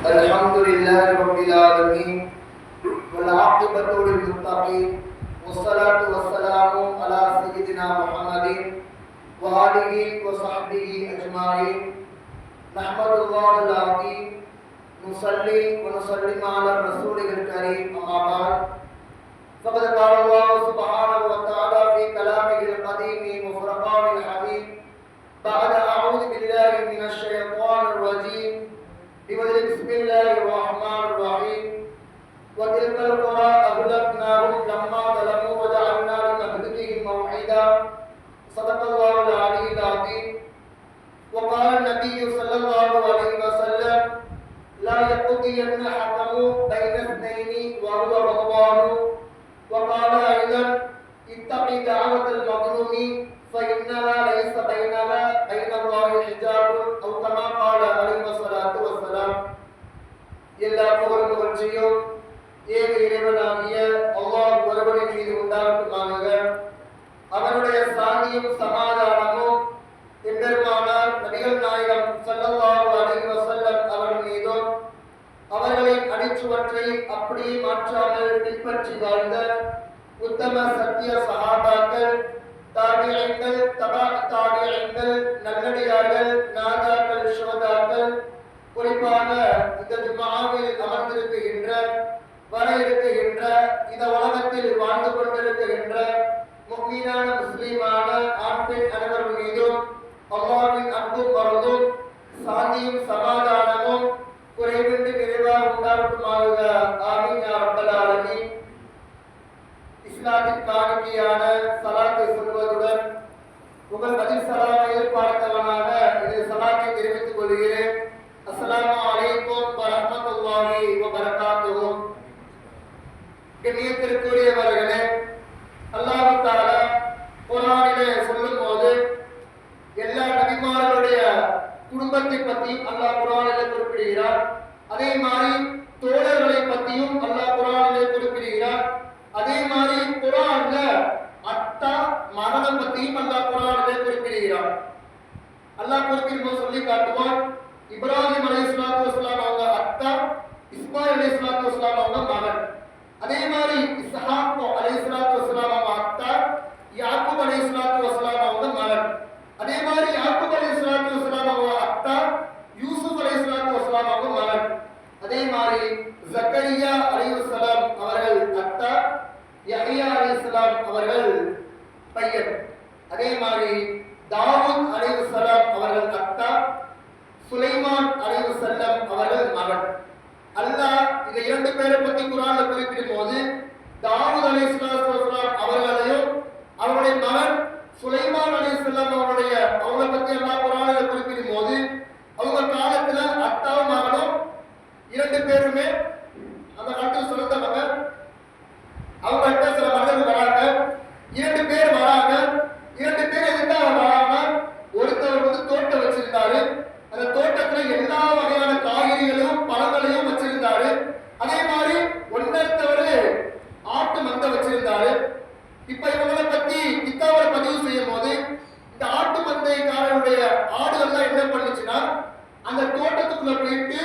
الحمد لله رب العالمين والعاقبة للمتقين والصلاة والسلام على سيدنا محمد وآله وصحبه أجمعين. نحمد الله العظيم. نصلي ونسلم على الرسول الكريم. أما بعد فقد قال الله سبحانه وتعالى في كلامه القديم وفرقان الحميد بعد أعوذ بالله من الشيطان الرجيم. بسم الله الرحمن الرحيم وتلك القرى أهلكناهم لما ظلموا وجعلنا لمهلكهم موعدا. صدق الله العلي العظيم. وقال النبي صلى الله عليه وسلم، لا يقضين حكم بين اثنين وهو غضبان وقال أيضا، اتق دعوة المظلوم، فإنها ليس بينها எல்லா புகழ் புகழ்ச்சியும் ஏக இறைவனாகிய அல்லாஹ் ஒருவனின் மீது உண்டாகட்டுமாக அவனுடைய சாந்தியும் சமாதானமும் எம்பெருமானார் நபிகள் நாயகம் சல்லல்லாஹு அலைஹி வஸல்லம் அவர்கள் மீதும் அவர்களின் அடிச்சுவற்றை அப்படியே மாற்றாமல் பின்பற்றி வாழ்ந்த உத்தம சத்திய சகாபாக்கள் தாடியங்கள் தபா தாடியங்கள் நல்லடியார்கள் நாதாக்கள் சோதாக்கள் குறிப்பாக இந்த ஜுமாவில் அமர்ந்திருக்கின்ற வர இருக்கின்ற இந்த உலகத்தில் வாழ்ந்து கொண்டிருக்கின்ற முக்மீனான முஸ்லீமான ஆண்பின் அனைவர் மீதும் அல்லாவின் அன்பும் மருந்தும் சாந்தியும் சமாதானமும் குறைவின்றி நிறைவாக உண்டாகட்டுமாக. ஆமீன் யா இஸ்லாமின் காணிக்கையான சலாத்தை சொல்வதுடன் உங்கள் பதில் சலாமை எதிர்பார்த்தவனாக இது சலாத்தை தெரிவித்துக் கொள்கிறேன். அஸ்ஸலாமு அலைக்கும் வரஹ்மத்துல்லாஹி வபரகாத்துஹு கண்ணியத்திற்குரியவர்களே அல்லாஹ் தஆலா சொல்லும் போது எல்லா நபிமார்களுடைய குடும்பத்தை பத்தி அல்லாஹ் குரானிலே குறிப்பிடுகிறார். அதே மாதிரி தோழர்களை பத்தியும் அல்லாஹ் குரானிலே குறிப்பிடுகிறார். அதே மாதிரி குரான்ல அத்தா மரணம் பத்தியும் அல்லாஹ் குரானிலே குறிப்பிடுகிறார். அல்லாஹ் குறிப்பிடும்போது சொல்லி காட்டுவான் இப்ராஹிம் அலை இஸ்லாத்து வஸ்லாம் அவங்க அத்தா இஸ்மாயில் அலை இஸ்லாத்து வஸ்லாம் அவங்க மகன். அதே மாதிரி இஸ்ஹாக் அலை இஸ்லாத்து வஸ்லாம் அவங்க அத்தா யாக்கூப் இஸ்லாத்து வஸ்லாம் அவங்க மகன். அதே மாதிரி யாக்கூப் இஸ்லாத்து வஸ்லாம் அவங்க அத்தா யூசுப் அலை இஸ்லாத்து வஸ்லாம் அவங்க மகன். அதே மாதிரி ஜக்கரியா அலைஹிஸ்ஸலாம் அவர்கள் அத்தா யஹியா அலி இஸ்லாம் அவர்கள் பையன். அதே மாதிரி தாவூத் அலைஹிஸ்ஸலாம் அவர்கள் அத்தா. சுலைமான் அலைவு செல்லம் அவர்கள் மகன். அல்லாஹ் இந்த இரண்டு பேரை பத்தி குர்ஆன்ல குறிப்பிடும் போது தாவூத் அலைஹிஸ்ஸலாம் அவர்களையும் அவருடைய மகன் சுலைமான் அலைஹிஸ்ஸலாம் அவருடைய அவங்கள பத்தி எல்லா குர்ஆன்ல குறிப்பிடும் போது அவங்க காலத்துல அத்தாவும் மகனும் இரண்டு பேருமே அந்த காலத்தில் சிறந்தவங்க அவங்கள்ட்ட சில மனிதர்கள் வராங்க இரண்டு பேர் வராங்க இரண்டு பேர் எதுக்காக வராங்க ஒருத்தவர் வந்து தோட்டம் வச்சிருந்தாரு அந்த தோட்டத்துல எல்லா வகையான காய்கறிகளும் பழங்களையும் வச்சிருந்தாரு அதே மாதிரி ஒன்னொருத்தவர் ஆட்டு மந்தை வச்சிருந்தாரு இப்ப இவங்களை பத்தி கித்தாவை பதிவு செய்யும் போது இந்த ஆட்டு மந்தைக்காரருடைய ஆடுகள்லாம் என்ன பண்ணுச்சுன்னா அந்த தோட்டத்துக்குள்ள போயிட்டு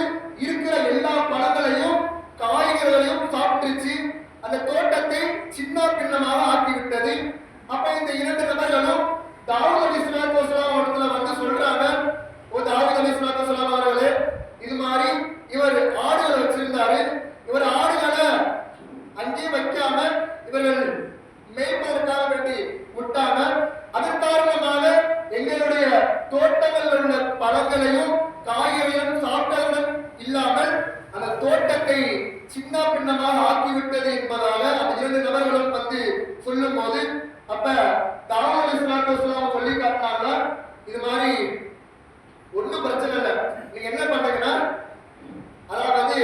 இருக்கிற எல்லா பழங்களையும் காய்கறிகளையும் சாப்பிட்டுச்சு அந்த தோட்டத்தை சின்ன பின்னமாக ஆக்கிவிட்டது அப்ப இந்த இரண்டு நபர்களும் தாவூத் அலி இஸ்லாத்து வஸ்லாம் இடத்துல வந்து சொல்றாங்க ஓ தாவூத் அலி இஸ்லாத்து வஸ்லாம் அவர்களே இது மாதிரி இவர் ஆடுகளை வச்சிருந்தாரு இவர் ஆடுகளை அங்கே வைக்காம இவர்கள் மேய்ப்பதற்காக வேண்டி விட்டாங்க அதன் காரணமாக எங்களுடைய தோட்டங்களில் உள்ள பழங்களையும் காய்கறியும் சாப்பிட்டதுடன் இல்லாமல் அந்த தோட்டத்தை சின்ன பின்னமாக ஆக்கிவிட்டது என்பதாக அந்த இரண்டு நபர்களும் வந்து சொல்லும் போது அப்ப தாவூத் இஸ்லாத்து சொல்லி காட்டினாங்க இது மாதிரி ஒன்றும் பிரச்சனை இல்லை. நீங்க என்ன பண்றீங்கன்னா அதாவது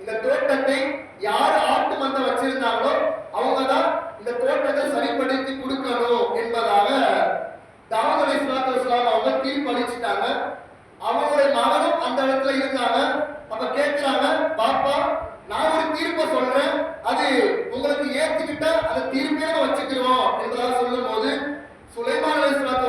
இந்த தோட்டத்தை யார் ஆட்டு மந்தை வச்சிருந்தாங்களோ அவங்க தான் இந்த தோட்டத்தை சரிப்படுத்தி கொடுக்கணும் என்பதாக தாவூத் அலி இஸ்லாத்து வஸ்லாம் அவங்க தீர்ப்பளிச்சிட்டாங்க அவங்களுடைய மகனும் அந்த இடத்துல இருந்தாங்க. அப்ப கேட்கிறாங்க பாப்பா நான் ஒரு தீர்ப்பை சொல்றேன். அது உங்களுக்கு ஏத்துக்கிட்டா அந்த தீர்ப்பே வச்சுக்கிறோம் என்பதாக சொல்லும் போது சுலைமான் அலி இஸ்லாத்து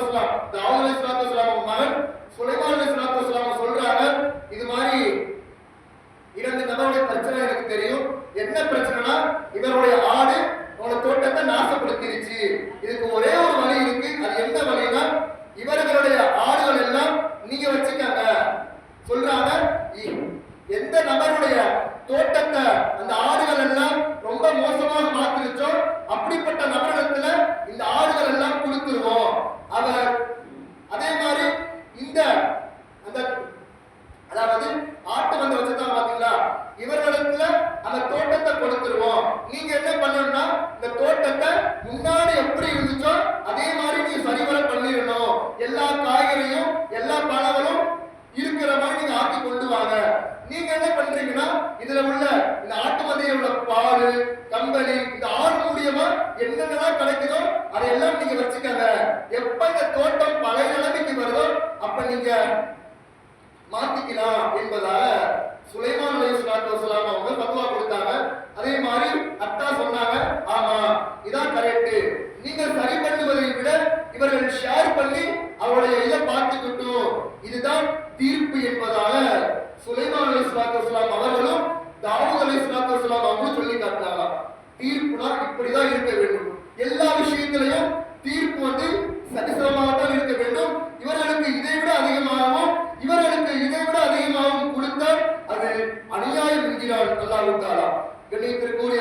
வெளியிட்டிருக்கக்கூடிய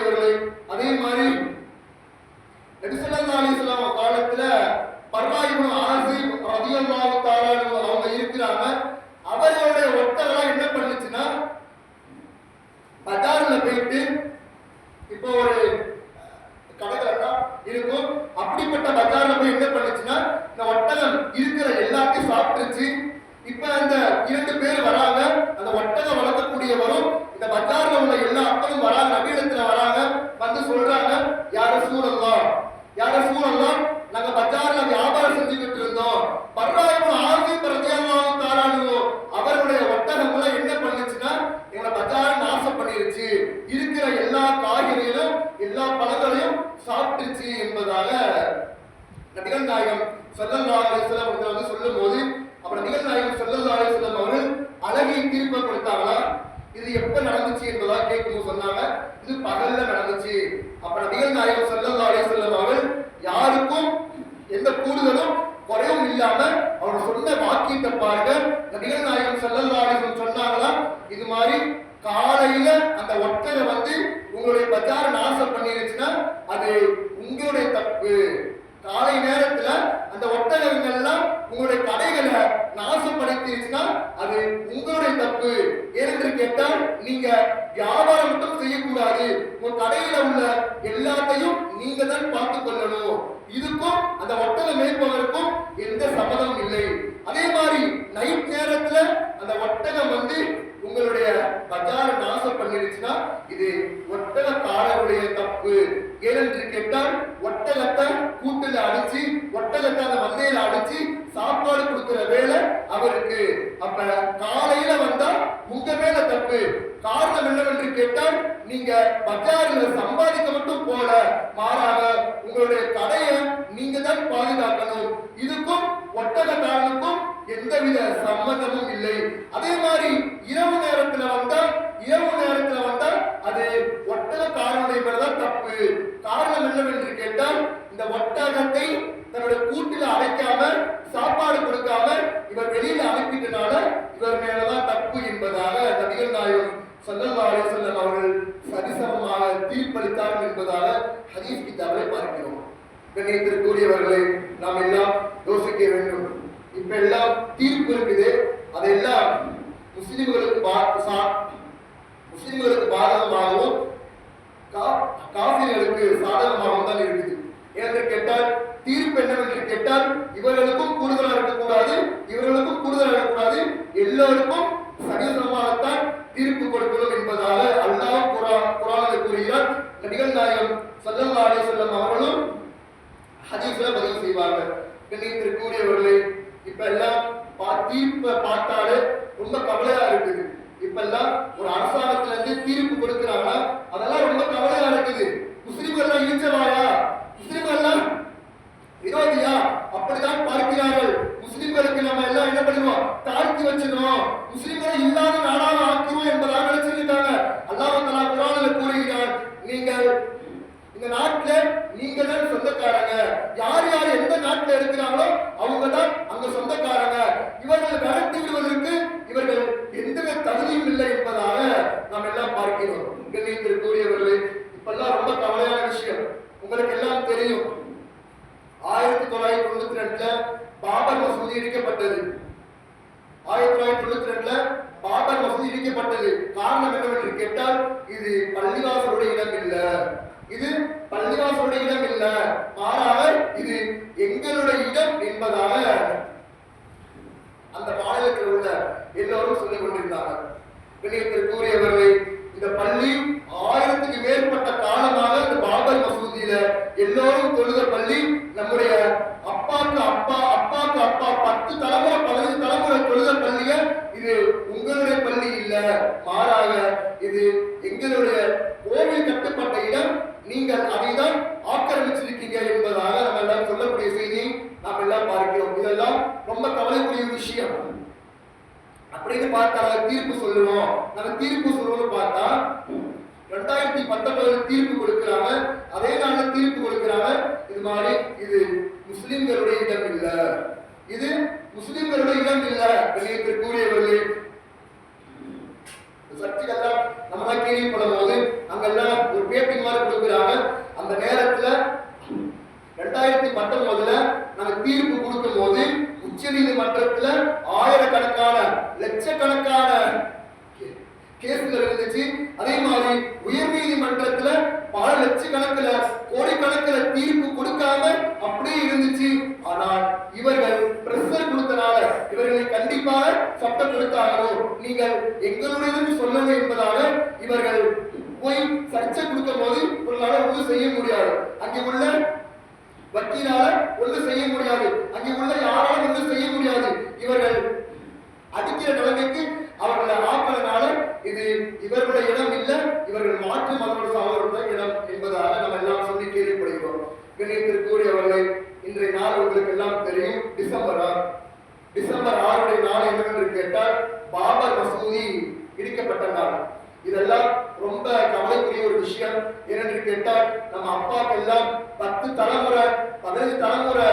நிகழ்நாயகம் செல்லல்லாஹ் செல்லம் அவர்கள் வந்து சொல்லும் போது அப்புறம் நிகழ்நாயகம் செல்லல்லாஹ் செல்லம் அவர்கள் அழகை திருப்பம் கொடுத்தாங்களா இது எப்ப நடந்துச்சு என்பதா கேட்கும் சொன்னாங்க இது பகல்ல நடந்துச்சு. அப்புறம் நிகழ்நாயகம் செல்லல்லாஹ் செல்லம் அவர்கள் யாருக்கும் எந்த கூடுதலும் குறைவும் இல்லாம அவர் சொன்ன வாக்கியத்தை பாருங்க நிகழ்நாயகம் செல்லல்லாஹ் சொன்னாங்களா? இது மாதிரி காலையில அந்த ஒட்டரை வந்து உங்களுடைய பஜார நாசம் பண்ணிருச்சுன்னா அது உங்களுடைய தப்பு. காலை நேரத்துல அந்த ஒட்டகங்கள் எல்லாம் உங்களுடைய கடைகளை நாசப்படுத்திருச்சுன்னா அது உங்களுடைய தப்பு. என்று கேட்டால் நீங்க வியாபாரம் மட்டும் செய்யக்கூடாது. உங்க கடையில உள்ள எல்லாத்தையும் நீங்க தான் பார்த்து கொள்ளணும். இதுக்கும் அந்த ஒட்டக மேற்பவருக்கும் எந்த சம்மதமும் இல்லை. அதே மாதிரி நைட் சல்லல்லா அலிசல்லம் அவர்கள் சரிசமமாக தீர்ப்பளித்தார் என்பதால ஹதீஸ் கிதாபை பார்க்கிறோம். கண்ணியத்திற்குரியவர்களை நாம் எல்லாம் யோசிக்க வேண்டும். இப்ப எல்லாம் தீர்ப்பு இருக்குது. அதெல்லாம் முஸ்லிம்களுக்கு முஸ்லிம்களுக்கு பாதகமாகவும் காசிர்களுக்கு சாதகமாகவும் தான் இருக்குது. என்று கேட்டால் தீர்ப்பு என்னவென்று கேட்டால் இவர்களுக்கும் கூடுதலாக இருக்கக்கூடாது இவர்களுக்கும் கூடுதலாக இருக்கக்கூடாது எல்லோருக்கும் சகசரமாகத்தான் தீர்ப்பு கொடுக்கணும் என்பதாக அல்லாஹ் குரானில் கூறுகிறார். நடிகர் நாயகம் சல்லல்லா அலி செல்லம் அவர்களும் ஹதீஸ்ல பதிவு செய்வாங்க. கண்ணியத்தில் கூடியவர்களே இப்ப எல்லாம் தீர்ப்பை பார்த்தாலே ரொம்ப கவலையா இருக்குது. இப்ப எல்லாம் ஒரு அரசாங்கத்துல இருந்து தீர்ப்பு கொடுக்கிறாங்கன்னா அதெல்லாம் ரொம்ப கவலையா இருக்குது. எங்களுடைய இடம் என்பதாக அந்த மாநிலத்தில் உள்ள எல்லோரும் சொல்லிக் கொண்டிருந்தாங்க கூறியவர்களை இந்த பள்ளி ஆயிரத்துக்கு மேற்பட்ட காலமாக இந்த பாபர் மசூதியில எல்லோரும் தொழுத பள்ளி நம்முடைய அப்பாக்கு அப்பா அப்பாக்கு அப்பா பத்து தலைமுறை பதினஞ்சு தலைமுறை தொழுத பள்ளிய இது உங்களுடைய பள்ளி இல்ல. மாறாக இது எங்களுடைய கோவில் கட்டப்பட்ட இடம். நீங்கள் அதைதான் ஆக்கிரமிச்சிருக்கீங்க என்பதாக நம்ம எல்லாம் சொல்லக்கூடிய செய்தி. நாம் எல்லாம் பார்க்கிறோம். இதெல்லாம் ரொம்ப கவலைக்குரிய விஷயம். அப்படின்னு பார்த்தா தீர்ப்பு சொல்லுவோம். நம்ம தீர்ப்பு சொல்லணும்னு பார்த்தா ரெண்டாயிரத்தி பத்தொன்பதுல தீர்ப்பு கொடுக்கிறாங்க. அதே நாளில் தீர்ப்பு கொடுக்கிறாங்க. இது மாதிரி இது முஸ்லிம்களுடைய இடம் இல்ல இது முஸ்லிம்களுடைய இடம் இல்லை வெளியேற்றக்கூடியவர்களே கூறியவர் நம்ம தான் கேள்விப்படும் போது அங்கெல்லாம் ஒரு பேட்டி மாதிரி கொடுக்குறாங்க அந்த நேரத்துல ரெண்டாயிரத்தி பத்தொன்பதுல நாங்க தீர்ப்பு கொடுக்கும் போது உச்ச நீதிமன்றத்துல ஆயிரக்கணக்கான லட்சக்கணக்கான கே- கேசுகள் இருந்துச்சு அதே மாதிரி உயர் நீதிமன்றத்துல பல லட்சக்கணக்கில் கோடிக்கணக்கில் தீர்ப்பு கொடுக்காம அப்படியே இருந்துச்சு ஆனால் இவர்கள் பிரஷர் கொடுத்தனால இவர்களை கண்டிப்பாக சட்டம் கொடுத்தாங்களோ நீங்கள் எங்களுடையது சொல்லணும் என்பதாக இவர்கள் போய் சர்ச்சை கொடுக்கும் போது ஒரு நாள் ஒன்றும் செய்ய முடியாது அங்கே உள்ள வக்கீலால ஒன்றும் செய்ய முடியாது அங்கே உள்ள யாராலும் ஒன்றும் செய்ய முடியாது இவர்கள் அடிக்கிற நிலைமைக்கு அவர்களை ஆப்பதனால இது இவர்களுடைய இடம் இல்ல இவர்கள் மாற்று மதங்களுடைய அவர்களுடைய இடம் என்பதாக நம்ம எல்லாம் சொல்லி கேள்விப்படுகிறோம். கண்ணியத்திற்குரியவர்களை இன்றைய நாள் உங்களுக்கு எல்லாம் தெரியும். டிசம்பர் ஆறு. டிசம்பர் ஆறுடைய நாள் என்னவென்று கேட்டால் பாபர் மசூதி இடிக்கப்பட்ட நாள். இதெல்லாம் ரொம்ப கவலைக்குரிய ஒரு விஷயம். ஏனென்று கேட்டால் நம்ம அப்பாக்கெல்லாம் பத்து தலைமுறை பதினஞ்சு தலைமுறை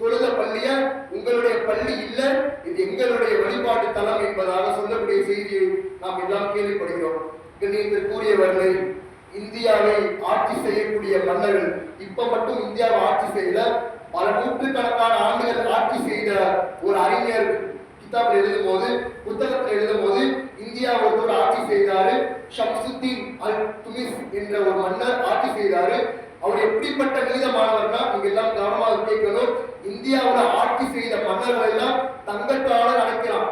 தொழுத பள்ளிய உங்களுடைய பள்ளி இல்லை இது எங்களுடைய வழிபாட்டு தலம் என்பதாக சொல்லக்கூடிய செய்தியை நாம் எல்லாம் கேள்விப்படுகிறோம். கூறியவர்கள் இந்தியாவை ஆட்சி செய்யக்கூடிய மன்னர்கள் இப்ப மட்டும் இந்தியாவை ஆட்சி செய்யல பல நூற்றுக்கணக்கான ஆண்டுகள் ஆட்சி செய்த ஒரு அறிஞர் கிதாபில் எழுதும் போது புத்தகத்தில் எழுதும் போது இந்தியா ஒருவர் ஆட்சி செய்தாரு ஷம்சுத்தீன் அல் துமிஸ் என்ற ஒரு மன்னர் ஆட்சி செய்தாரு. அவர் எப்படிப்பட்ட நீதமானவர்னா நீங்க எல்லாம் கவனமாக கேட்கணும் இந்தியாவோட ஆட்சி செய்த மன்னர்கள் எல்லாம் தங்கத்தால நடக்கிறான்.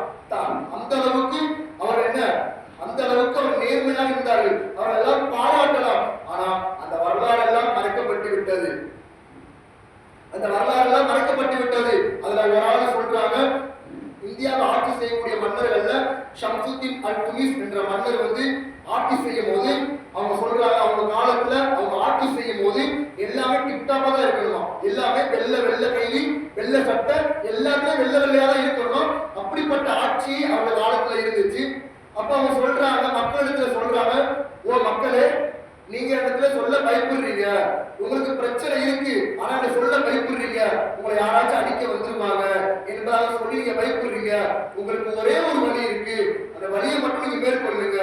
அந்த அளவுக்கு அவர் என்ன அந்த அளவுக்கு அவர் நேர்மையாக இருந்தார்கள் அவர் எல்லாம் பாராட்டலாம் ஆனா அந்த வரலாறு எல்லாம் மறைக்கப்பட்டு விட்டது அந்த வரலாறு எல்லாம் மறைக்கப்பட்டு விட்டது அதுல ஒரு ஆள் சொல்றாங்க இந்தியாவை ஆட்சி செய்யக்கூடிய மன்னர்கள்ல ஷம்சுத்தீன் அல் துமிஸ் என்ற மன்னர் வந்து ஆட்சி செய்யும் போது அவங்க சொல்றாங்க அவங்க காலத்துல அவங்க ஆட்சி செய்யும் போது எல்லாமே டிப்டாப்பா தான் இருக்கணுமா எல்லாமே வெள்ளை வெள்ளை கைலி வெள்ளை சட்டை எல்லாமே வெள்ளை வெள்ளையா தான் இருக்கணும் அப்படிப்பட்ட ஆட்சி அவங்க காலத்துல இருந்துச்சு அப்ப அவங்க சொல்றாங்க மக்களிடத்துல சொல்றாங்க ஓ மக்களே நீங்க இடத்துல சொல்ல பயப்படுறீங்க உங்களுக்கு பிரச்சனை இருக்கு ஆனா நீங்க சொல்ல பயப்படுறீங்க உங்களை யாராச்சும் அடிக்க வந்துருவாங்க என்பதாக சொல்லி நீங்க பயப்படுறீங்க. உங்களுக்கு ஒரே ஒரு வழி இருக்கு. அந்த வழியை மட்டும் நீங்க மேற்கொள்ளுங்க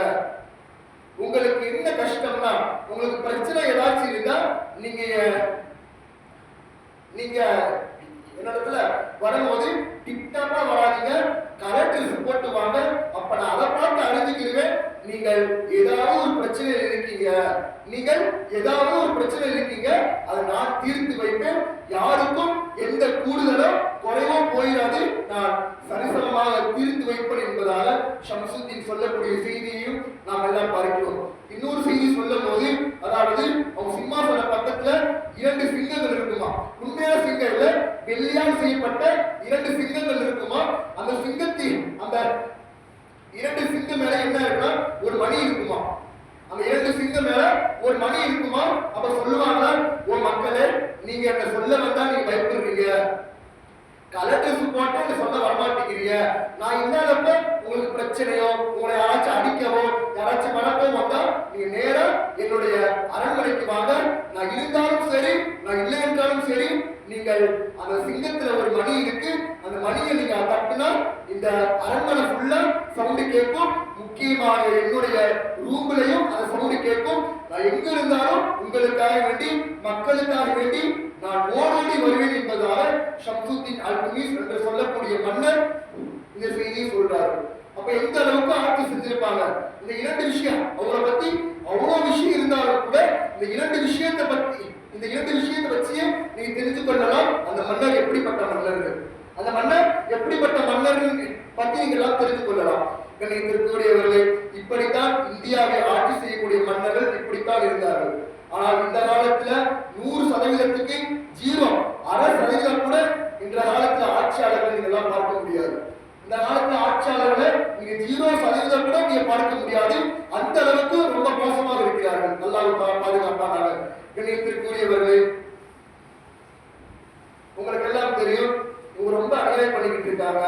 உங்களுக்கு என்ன கஷ்டம்னா உங்களுக்கு பிரச்சனை ஏதாச்சும் இருந்தா நீங்க நீங்க என்னிடத்துல வரும்போது டிப்டாப்பா வராதீங்க. கரெக்ட் போட்டு வாங்க. அப்ப நான் அதை பார்த்து அறிஞ்சுக்கிறேன் நீங்கள் ஏதாவது ஒரு பிரச்சனையில் இருக்கீங்க. நீங்கள் ஏதாவது ஒரு பிரச்சனை இருக்கீங்க அதை நான் தீர்த்து வைப்பேன். யாருக்கும் எந்த கூடுதலோ குறைவோ போயிடாது. நான் சரிசமமாக தீர்த்து வைப்பேன் என்பதாக ஷம்சுத்தீன் சொல்லக்கூடிய செய்தியையும் நாம் எல்லாம் பார்க்கிறோம். இன்னொரு செய்தி சொல்லும் போது அதாவது அவங்க சிம்மாசன பக்கத்துல இரண்டு சிங்கங்கள் இருக்குமா? உண்மையான சிங்கம் வெள்ளியால் செய்யப்பட்ட இரண்டு சிங்கங்கள் இருக்குமா? அந்த சிங்கத்தின் அந்த இரண்டு சிங்கம் மேல என்ன இருக்குன்னா ஒரு மணி இருக்குமா? இதுக்கு மேல ஒரு மணி இருக்குமா? அப்ப சொல்லுவாங்களா ஓ மக்களே நீங்க என்ன சொல்ல வந்தா நீங்க பயப்படுறீங்க. கலெக்டர்ஸ் போட்டு என்ன சொல்ல வரமாட்டேங்கிறீங்க. நான் இல்லாதப்ப உங்களுக்கு பிரச்சனையோ உங்களை யாராச்சும் அடிக்கவோ யாராச்சும் வளர்க்கவோ வந்தா நீங்க நேரம் என்னுடைய அரண்மனைக்கு வாங்க. நான் இருந்தாலும் சரி நான் இல்லை என்றாலும் சரி நீங்கள் அந்த சிங்கத்துல ஒரு மணி இருக்கு அந்த மணியை நீங்க தட்டுனா இந்த அரண்மனை ஃபுல்லா சவுண்டு கேட்கும். முக்கியமாக என்னுடைய ரூம்லயும் அந்த சவுண்டு கேட்கும். நான் எங்க இருந்தாலும் உங்களுக்காக வேண்டி மக்களுக்காக வேண்டி நான் ஓடோடி வருவேன் என்பதாக ஷம்சுத்தீன் அல்துமிஸ் என்று சொல்லக்கூடிய மன்னர் இந்த செய்தியை சொல்றாரு. அப்ப எந்த அளவுக்கு ஆட்சி செஞ்சிருப்பாங்க? இந்த இரண்டு விஷயம். அவரை பத்தி அவ்வளவு விஷயம் இருந்தாலும் கூட இந்த இரண்டு விஷயத்தை பத்தி இந்த இரண்டு விஷயத்தை வச்சு நீங்க தெரிந்து கொள்ளலாம். அந்த மன்னர் எப்படிப்பட்ட மன்னர் அந்த மன்னர் எப்படிப்பட்ட மன்னர் பற்றி நீங்க எல்லாம் தெரிந்து கொள்ளலாம். கண்ணியத்திற்குரியவர்களே இப்படித்தான் இந்தியாவை ஆட்சி செய்யக்கூடிய மன்னர்கள் இப்படித்தான் இருந்தார்கள். ஆனால் இந்த காலத்துல நூறு சதவீதத்துக்கு ஜீரோ அரை சதவீதம் கூட இந்த காலத்துல ஆட்சியாளர்கள் நீங்க எல்லாம் பார்க்க முடியாது. இந்த காலத்துல ஆட்சியாளர்களை நீங்க ஜீரோ சதவீதம் கூட நீங்க பார்க்க முடியாது. அந்த அளவுக்கு ரொம்ப மோசமாக இருக்கிறார்கள். நல்லா பாதுகாப்பானாங்க பாதுகாப்பானாக. கண்ணியத்திற்குரியவர்களே உங்களுக்கு எல்லாம் தெரியும் இவங்க ரொம்ப அநியாயம் பண்ணிக்கிட்டு இருக்காங்க.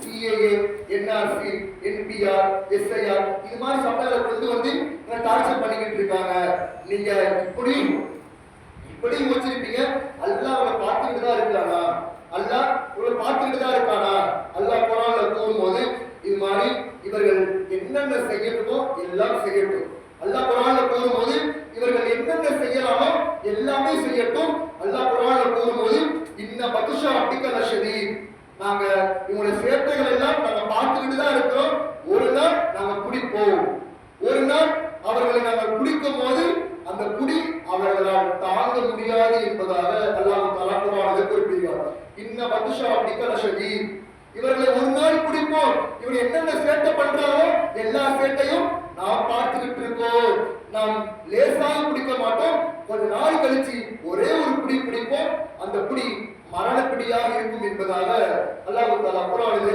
சிஏஏ என்ஆர்சி என்பிஆர் எஸ்ஐஆர் இது மாதிரி சட்டங்களை கொண்டு வந்து டார்ச்சர் பண்ணிக்கிட்டு இருக்காங்க. நீங்க இப்படி இப்படி வச்சிருப்பீங்க அல்லாஹ் அவளை பார்த்துக்கிட்டு தான் இருக்கானா அல்லாஹ் இவளை பார்த்துக்கிட்டு தான் இருக்கானா அல்லாஹ் குரான்ல கூறும்போது இது மாதிரி இவர்கள் என்னென்ன செய்யணுமோ எல்லாம் செய்யட்டும் அல்லாஹ் குரான்ல கூறும்போது இவர்கள் என்னென்ன செய்யலாமோ எல்லாமே செய்யட்டும் அல்லாஹ் குரான்ல கூறும்போது இன்ன பதுஷா அப்டிக்கல ஷதீத் நாங்க இவங்களுடைய சேட்டைகள் எல்லாம் நாங்க பார்த்துக்கிட்டு தான் இருக்கிறோம் ஒரு நாள் நாங்க பிடிப்போம் ஒரு நாள் அவர்களை நாங்கள் பிடிக்கும் போது அந்த குடி அவர்களால் தாங்க முடியாது என்பதாக அல்லாஹ் தலா குரானிலே குறிப்பிடுகிறார் இன்ன பதுஷா அப்டிக்கல ஷதீத் இவர்களை ஒரு நாள் பிடிப்போம் இவர் என்னென்ன சேட்டை பண்றாரோ எல்லா சேட்டையும் நாம் பார்த்துக்கிட்டு இருக்கோம் நாம் லேசாக பிடிக்க மாட்டோம் கொஞ்ச நாள் கழிச்சு ஒரே ஒரு பிடி பிடிப்போம் அந்த பிடி மரண பிடியாக இருக்கும் என்பதாக அல்லாஹ் தாலா குரானிலே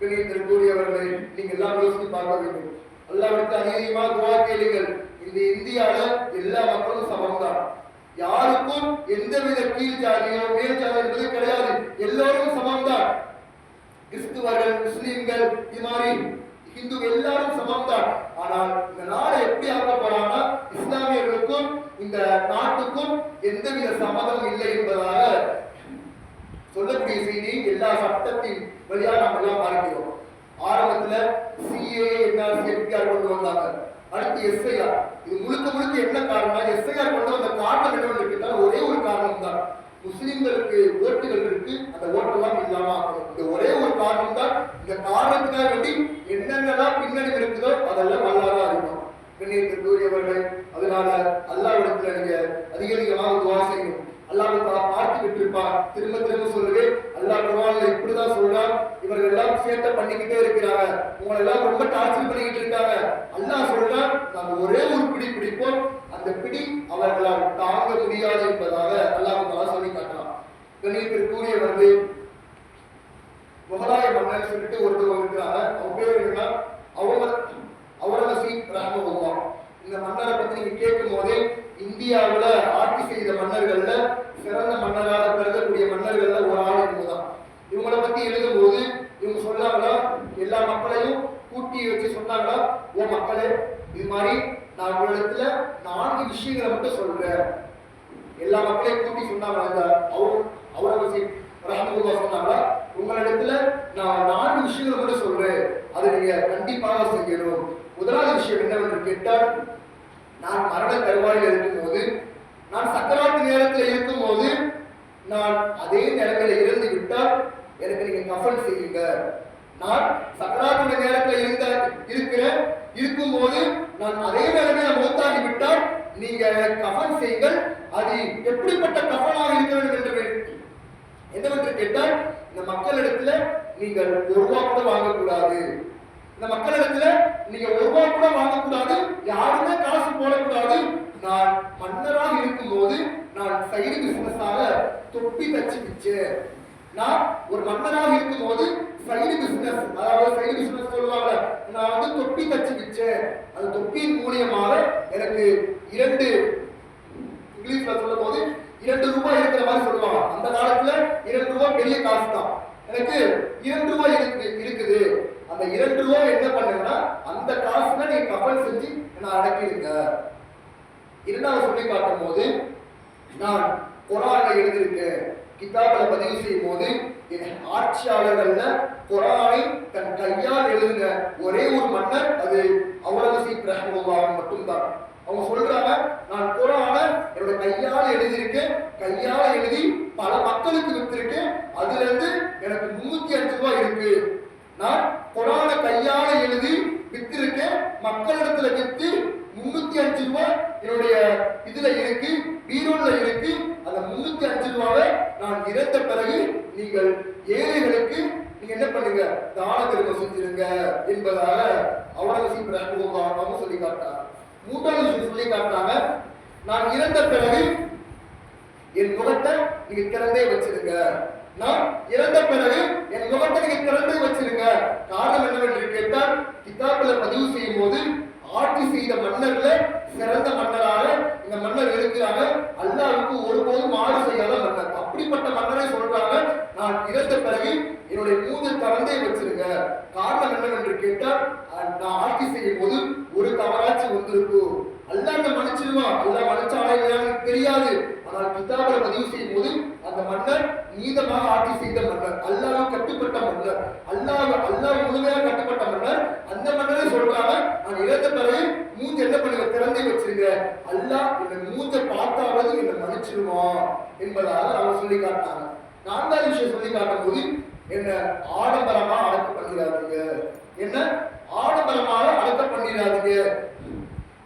குறிப்பிடுகிறார் கண்ணியத்திற்குரியவர்களை நீங்க எல்லாம் யோசித்து பார்க்க வேண்டும். அல்லாவிற்கு அதிகமாக துவா கேளுங்கள். இந்த இந்தியால எல்லா மக்களும் சமம் தான் யாருக்கும் எந்தவித கீழ் ஜாதியோ மேல் ஜாதி என்பது கிடையாது. எல்லோரும் சமம்தான். கிறிஸ்துவர்கள் முஸ்லீம்கள் இது மாதிரி ஹிந்து எல்லாரும் சமம்தான். ஆனால் இந்த நாடு எப்படி ஆக்க இஸ்லாமியர்களுக்கும் இந்த நாட்டுக்கும் எந்தவித சம்மதம் இல்லை என்பதாக சொல்லக்கூடிய செய்தி எல்லா சட்டத்தின் வழியாக நாம் எல்லாம் பார்க்கிறோம் ஆரம்பத்துல சிஏ என்ஆர்சி எஃப்டிஆர் கொண்டு வந்தாங்க. அடுத்து எஸ்ஐஆர் இது முழுக்க முழுக்க என்ன காரணம் எஸ்ஐஆர் கொண்டு வந்த காரணம் என்னன்னு கேட்டால் ஒரே ஒரு காரணம் தான் முஸ்லிம்களுக்கு ஓட்டுகள் இருக்கு அந்த ஓட்டெல்லாம் இல்லாம இந்த ஒரே ஒரு காரணம் தான் இந்த காரணத்துக்காக வேண்டி என்னென்னலாம் பின்னணி இருக்குதோ அதெல்லாம் நல்லாதான் இருக்கும் கண்ணியத்திற்குரியவர்கள் அதனால அல்லாவிடத்துல நீங்க அதிக அதிகமாக துவா செய்யணும் அல்லாஹ் தஆலா பார்த்துக்கிட்டு இருப்பார் திரும்ப திரும்ப சொல்லுவேன் அல்லாஹ் குர்ஆன்ல இப்படிதான் சொல்றான் இவர்கள் எல்லாம் சேட்டை பண்ணிக்கிட்டே இருக்கிறாங்க உங்களை எல்லாம் ரொம்ப டார்ச்சர் பண்ணிக்கிட்டு இருக்காங்க அல்லாஹ் சொல்றான் நாங்க ஒரே ஒரு பிடி பிடிப்போம் அந்த பிடி அவர்களால் தாங்க முடியாது என்பதாக அல்லாஹ் தஆலா சொல்லி காட்டுறான் கண்ணியத்திற்குரியவர்கள் முகலாய மன்னர் சொல்லிட்டு ஒருத்தவங்க இருக்கிறாங்க அவங்க பேர் என்னன்னா அவங்க அவுரங்கசீப் ரஹ்மகுல்லா இந்த மன்னரை பத்தி நீங்க கேட்கும் போதே இந்தியாவுல ஆட்சி செய்த மன்னர்கள்ல சிறந்த மன்னராக கருதக்கூடிய மன்னர்கள்ல ஒரு ஆள் இவங்கதான் இவங்கள பத்தி எழுதும்போது இவங்க சொன்னாங்களா எல்லா மக்களையும் கூட்டி வச்சு சொன்னாங்களா ஓ மக்களே இது மாதிரி நான் உங்களிடத்துல நான்கு விஷயங்களை எல்லா மக்களையும் கூட்டி சொன்னாங்க அவர் அவுரங்கசீப் ரஹமுல்லா சொன்னாங்களா? உங்களிடத்துல நான் நான்கு விஷயங்கள் கூட சொல்றேன். அதை நீங்க கண்டிப்பாக செய்யணும். முதலாவது விஷயம் என்னவென்று கேட்டால் நான் மரண தருவாயில் இருக்கும்போது நான் சக்கராட்டு நேரத்தில் இருக்கும்போது நான் அதே நிலைமையில இருந்து விட்டால் எனக்கு நீங்க கஃபன் செய்யுங்க. நான் சக்கராத்துடைய நேரத்தில் இருந்த இருக்கும் இருக்கும்போது நான் அதே நிலைமையில மூத்தாகி விட்டால் நீங்க எனக்கு கஃபன் செய்யுங்கள். அது எப்படிப்பட்ட கஃபனாக இருக்க வேண்டும் என்று என்னவென்று கேட்டால் இந்த மக்களிடத்துல நீங்கள் ஒரு ரூபா கூட வாங்கக்கூடாது. இந்த மக்களிடத்துல நீங்க ஒரு ரூபா கூட வாங்கக்கூடாது. யாருமே காசு போடக்கூடாது. நான் மன்னராக இருக்கும்போது நான் சைடு பிசினஸாக தொப்பி தச்சு விச்சேன் நான் ஒரு மன்னராக இருக்கும்போது சைடு பிசினஸ் அதாவது சைடு பிசினஸ் சொல்லுவாங்க. நான் வந்து தொப்பி தச்சு விச்சேன் அந்த தொப்பியின் மூலியமாக எனக்கு இரண்டு இங்கிலீஷ்ல சொல்லும் போது இரண்டு ரூபாய் இருக்கிற மாதிரி சொல்லுவாங்க. அந்த காலத்துல இரண்டு ரூபாய் பெரிய காசு தான் எனக்கு இரண்டு ரூபாய் இருக்கு இருக்குது. அந்த இரண்டு ரூபாய் என்ன பண்ணுங்கன்னா அந்த காசுல நீங்க கப்பல் செஞ்சு நான் அடக்கிடுங்க. இரண்டாவது சொல்லி காட்டும் போது நான் கொரோனா எழுதியிருக்கேன். கிதாபில் பதிவு செய்யும் போது என் ஆட்சியாளர்கள்ல குரானை தன் கையால் எழுதின ஒரே ஒரு மன்னர் அது அவுரங்கசீப் ரஹமுல்லாஹ் மட்டும்தான். அவங்க சொல்றாங்க நான் குரான என்னோட கையால் எழுதியிருக்கேன் கையால் எழுதி பல மக்களுக்கு வித்திருக்கேன் அதுல இருந்து எனக்கு முன்னூத்தி அஞ்சு ரூபாய் இருக்கு. நான் குரான கையால எழுதி வித்திருக்கேன் மக்களிடத்துல வித்து முன்னூத்தி அஞ்சு ரூபாய் என்னுடைய இதுல இருக்கு பீரோல இருக்கு அந்த முன்னூத்தி அஞ்சு ரூபாவை நான் இறந்த பிறகு நீங்கள் ஏழைகளுக்கு நீங்க என்ன பண்ணுங்க தான தர்மம் செஞ்சிருங்க என்பதாக அவுரங்கசீப் ரஹ்மத்துல்லாஹ் சொல்லி காட்டார் மூன்றாவது விஷயம் சொல்லி காட்டுறாங்க நான் இறந்த பிறகு என் முகத்தை நீங்க திறந்தே வச்சிருங்க நான் இறந்த பிறகு என் முகத்தை நீங்க திறந்தே வச்சிருங்க காரணம் என்னவென்று கேட்டால் கிதாபில் பதிவு செய்யும் போது ஆட்சி செய்த மன்னர்ல சிறந்த மன்னராக இந்த மன்னர் இருக்கிறாங்க அல்லாவுக்கு ஒருபோதும் மாறு செய்யாத மன்னர் அப்படிப்பட்ட மன்னரை சொல்றாங்க நான் இறந்த பிறகு என்னுடைய மூது திறந்தே வச்சிருங்க காரணம் என்னவென்று கேட்டால் அஹ், நான் ஆட்சி செய்யும் போது ஒரு இருக்கும் அல்லாஹ் என்ன மன்னிச்சிருவான் அல்லாஹ் மன்னிச்சாலே இல்லையான்னு தெரியாது. ஆனால் கிதாபில் பதிவு செய்யும் போது அந்த மன்னர் நீதமாக ஆட்சி செய்த மன்னர் அல்லாஹ் கட்டுப்பட்ட மன்னர் அல்லாஹ் அல்லாஹ் முழுமையாக கட்டுப்பட்ட மன்னர் அந்த மன்னரே சொல்றாங்க நான் இறந்த பிறகு மூஞ்சி என்ன பண்ணுங்க? திறந்தே வச்சிருங்க. அல்லாஹ் இந்த மூஞ்ச பார்த்தாவது என்னை மன்னிச்சிருவான் என்பதாக அவங்க சொல்லி காட்டினாங்க நான்காவது விஷயம் சொல்லி காட்டும் போது என்ன ஆடம்பரமா அடக்க பண்ணிடாதீங்க. என்ன ஆடம்பரமாக அடக்க பண்ணிடாதீங்க.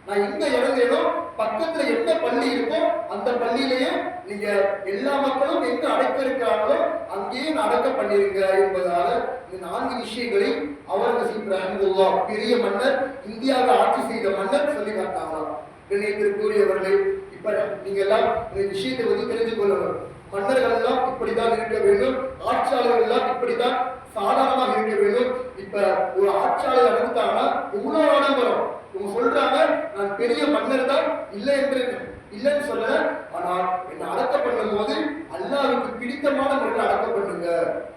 நான் எங்க இறந்தேனோ பக்கத்துல என்ன பள்ளி இருக்கோ அந்த பள்ளியிலேயே நீங்க எல்லா மக்களும் எங்க அடைக்க இருக்கிறாங்களோ அங்கேயே நான் அடக்க பண்ணிருங்க என்பதால இந்த நான்கு விஷயங்களை அவுரங்கசீப் ரஹமுல்லா பெரிய மன்னர் இந்தியாவை ஆட்சி செய்த மன்னர் சொல்லி காட்டாங்களாம் கண்ணியத்திற்குரியவர்களே இப்ப நீங்க எல்லாம் இந்த விஷயத்தை வந்து தெரிஞ்சு கொள்ளணும். மன்னர்கள் எல்லாம் இப்படித்தான் இருக்க வேண்டும் ஆட்சியாளர்கள் எல்லாம் இப்படித்தான் சாதாரணமாக இருக்க வேண்டும். இப்ப ஒரு ஆட்சியாளர் நடந்தாங்கன்னா எவ்வளவு ஆடம்பரம். இவங்க சொல்றாங்க நான் பெரிய மன்னர் தான் இல்லை என்று இல்லைன்னு சொல்ல ஆனால் என்னை அடக்க பண்ணும் போது அல்லாவுக்கு பிடித்தமான முறையில் அடக்க பண்ணுங்க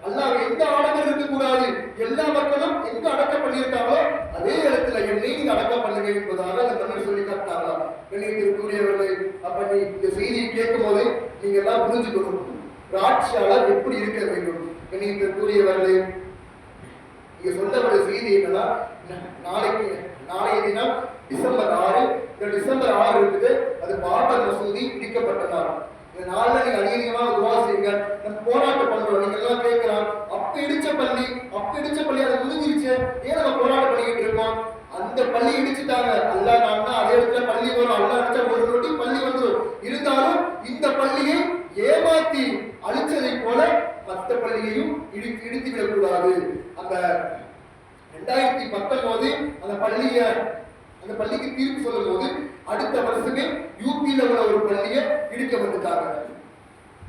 அல்லாஹ் எந்த ஆடம்பரம் இருக்க கூடாது எல்லா மக்களும் எங்க அடக்க பண்ணியிருக்காங்களோ அதே இடத்துல என்னை நீங்க அடக்க பண்ணுங்க என்பதாக அந்த மன்னர் சொல்லி காட்டாங்களாம் கண்ணியத்திற்குரியவர்களே அப்ப நீ இந்த செய்தியை கேட்கும் போது நீங்க எல்லாம் புரிஞ்சுக்கணும். ஒரு ஆட்சியாளர் எப்படி இருக்க வேண்டும்? கண்ணியத்திற்குரியவர்களே சொல்ல ஒரு செய்தி என்னன்னா நாளைக்கு நாளைய தினம் டிசம்பர் ஆறு இந்த டிசம்பர் ஆறு இருக்குது. அது பாபர் மசூதி இடிக்கப்பட்ட நாள் இந்த நாளில் நீங்க அதிகமா துவா செய்யுங்க. நம்ம போராட்டம் பண்றோம். நீங்க எல்லாம் கேட்கலாம் அப்ப இடிச்ச பள்ளி அப்ப இடிச்ச பள்ளி அது முடிஞ்சிருச்சு ஏன் நம்ம போராட்டம் பண்ணிக்கிட்டு இருக்கோம்? அந்த பள்ளி இடிச்சுட்டாங்க. அல்ல நான் அதே இடத்துல பள்ளி வரும் அல்ல அடிச்சா ஒரு நொடி பள்ளி வந்துடும் இருந்தாலும் இந்த பள்ளியை ஏமாத்தி அழிச்சதை போல மற்ற பள்ளியையும் இடித்து இடித்து விடக்கூடாது அந்த ரெண்டாயிரத்தி பத்தொன்பது அந்த பள்ளிய அந்த பள்ளிக்கு தீர்ப்பு சொல்லும் போது அடுத்த வருஷமே யூபியில உள்ள ஒரு பள்ளியை இடிக்க வந்துட்டாங்க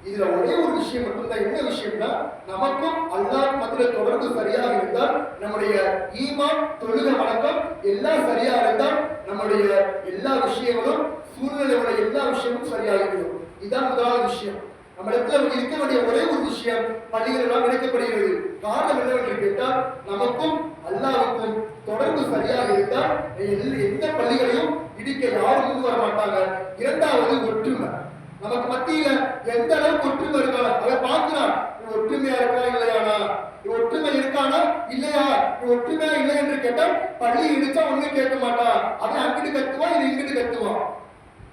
இதுல ஒரே ஒரு விஷயம் மட்டும்தான் என்ன விஷயம்னா நமக்கும் அல்லாஹ் மத்திய தொடர்பு சரியாக இருந்தால் நம்முடைய ஈமான் தொழுக வழக்கம் எல்லாம் சரியா இருந்தால் நம்முடைய எல்லா விஷயங்களும் சூழ்நிலையோட எல்லா விஷயமும் சரியாகிவிடும் இதுதான் முதலாவது விஷயம் நம்ம இடத்துல இருக்க வேண்டிய ஒரே ஒரு விஷயம் பள்ளிகள் எல்லாம் இணைக்கப்படுகிறது காரணம் என்னவென்று கேட்டால் நமக்கும் அல்லாவுக்கும் தொடர்பு சரியாக இருந்தால் எல்- எந்த பள்ளிகளையும் இடிக்க யாரும் கொண்டு வர மாட்டாங்க. இரண்டாவது ஒற்றுமை. நமக்கு மத்தியில எந்த அளவுக்கு ஒற்றுமை இருக்கானா அதை பார்க்கிறான். ஒற்றுமையா இருக்கா இல்லையானா ஒற்றுமை இருக்கானா இல்லையா? ஒற்றுமையா இல்லை என்று கேட்டால் பள்ளி இடிச்சா ஒண்ணு கேட்க மாட்டான் அவன் அங்கிட்டு கத்துவான் இது இங்கிட்டு கத்துவான்.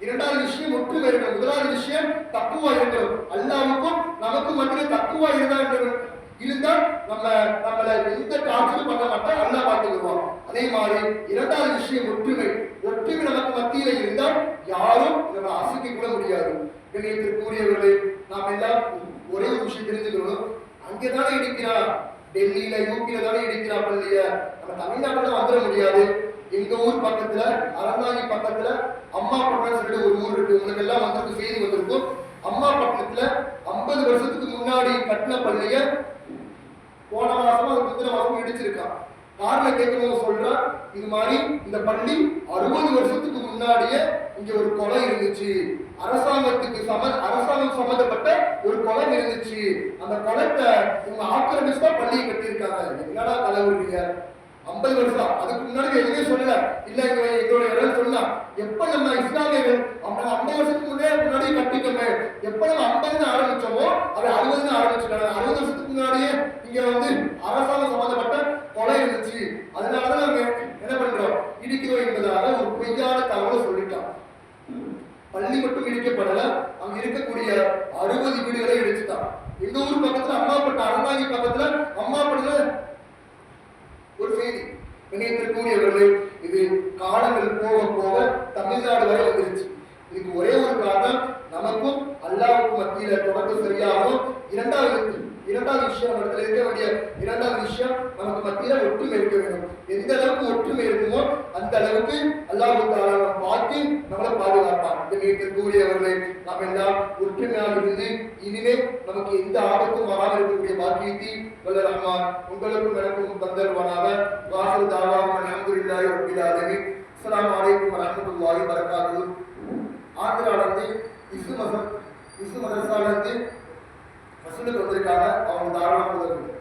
இரண்டாவது விஷயம் ஒற்றுமை இருக்கணும். முதலாவது விஷயம் தக்குவா இருக்கணும். அல்லாவுக்கும் நமக்கும் மட்டும் தக்குவா இருந்தா என்று- இருந்தால் நம்ம நம்மள எந்த டார்ச்சரும் பண்ண மாட்டோம் நல்லா பார்த்துக்குவோம் அதே மாதிரி இரண்டாவது விஷயம் ஒற்றுமை. ஒற்றுமை நமக்கு மத்தியில இருந்தால் யாரும் நம்ம அசைக்க கூட முடியாது. கூறியவர்களே நாம் எல்லாம் ஒரே ஒரு விஷயம் தெரிஞ்சுக்கணும். அங்கேதானே இடிக்கிறார் டெல்லியில யூபியில தானே இடிக்கிறா பள்ளிய? நம்ம தமிழ்நாட்டில் வந்துட முடியாது. எங்க ஊர் பக்கத்துல அறந்தாங்கி பக்கத்துல அம்மா பட்டணம் சொல்லிட்டு ஒரு ஊர் இருக்கு. உங்களுக்கு எல்லாம் வந்திருக்கு செய்தி வந்திருக்கும் அம்மா பட்டணத்துல ஐம்பது வருஷத்துக்கு முன்னாடி கட்டின பள்ளிய போன மாசமா அது முந்தின மாசம் இடிச்சிருக்கான் காரணம் கேட்கும்போது சொல்றான் இது மாதிரி இந்த பள்ளி அறுபது வருஷத்துக்கு முன்னாடியே இங்க ஒரு கொலை இருந்துச்சு. அரசாங்கத்துக்கு சம அரசாங்கம் சம்பந்தப்பட்ட ஒரு கொலை இருந்துச்சு. அந்த குளத்தை இவங்க ஆக்கிரமிச்சு தான் பள்ளியை கட்டியிருக்காங்க. என்னடா தலைவருங்க? ஐம்பது வருஷம் அதுக்கு முன்னாடி எதுவுமே சொல்லல. இல்ல எங்க எங்களோட இடம் சொல்லலாம். எப்ப நம்ம இஸ்லாமியர்கள் அவங்க ஐம்பது வருஷத்துக்கு முன்னாடி முன்னாடி கட்டிட்டோமே எப்ப நம்ம ஐம்பதுன்னு ஆரம்பிச்சோமோ அது அறுபதுன்னு ஆரம்பிச்சிட்டாங்க. அறுபது வருஷத்துக்கு முன்னாடியே இங்க வந்து அரசாங்கம் சம்பந்தப்பட்ட கொலை இருந்துச்சு. அதனாலதான் நாங்க என்ன பண்றோம்? இடிக்கிறோம் என்பதாக ஒரு பொய்யான தகவலை சொல்லிட்டான் பள்ளி மட்டும் இடிக்கப்படல. அங்க இருக்கக்கூடிய அறுபது வீடுகளை இடிச்சுட்டான். எங்க ஊர் பக்கத்துல அம்மாப்பட்ட அறந்தாங்கி பக்கத்துல அம்மாப்பட்டல ஒரு செய்தி இணையத்திற்குரியவர்களே இது காலங்கள் போக போக தமிழ்நாடு வரை வந்துருச்சு. இதுக்கு ஒரே ஒரு காரணம் நமக்கும் அல்லாவுக்கும் மத்தியில தொடர்பு சரியாகவும் இரண்டாவது இரண்டாவது விஷயம் இடத்துல இருக்க வேண்டிய இரண்டாவது விஷயம் நமக்கு மத்தியில ஒற்றுமை இருக்க வேண்டும். எந்த அளவுக்கு ஒற்றுமை இருக்குமோ அந்த அளவுக்கு அல்லாஹு தாலா பார்த்து நம்மளை பாதுகாப்பான். இந்த நேரத்திற்குரியவர்களே நாம் எல்லாம் ஒற்றுமையாக இருந்து இனிமே நமக்கு எந்த ஆபத்தும் வராமல் இருக்கக்கூடிய பாக்கியத்தை வல்ல ரஹ்மான் உங்களுக்கும் எனக்கும் தந்தருவானாக. வாசல் தாவாக அல்ஹம்துலில்லாஹி ரப்பில் ஆலமீன். அஸ்ஸலாமு அலைக்கும் வரஹ்மத்துல்லாஹி வரகாத்துஹு ஆந்திராவிலிருந்து இசு மதம் இசு மதரசால இருந்து வந்திருக்காங்க அவங்க தாராளமாக உதவுங்க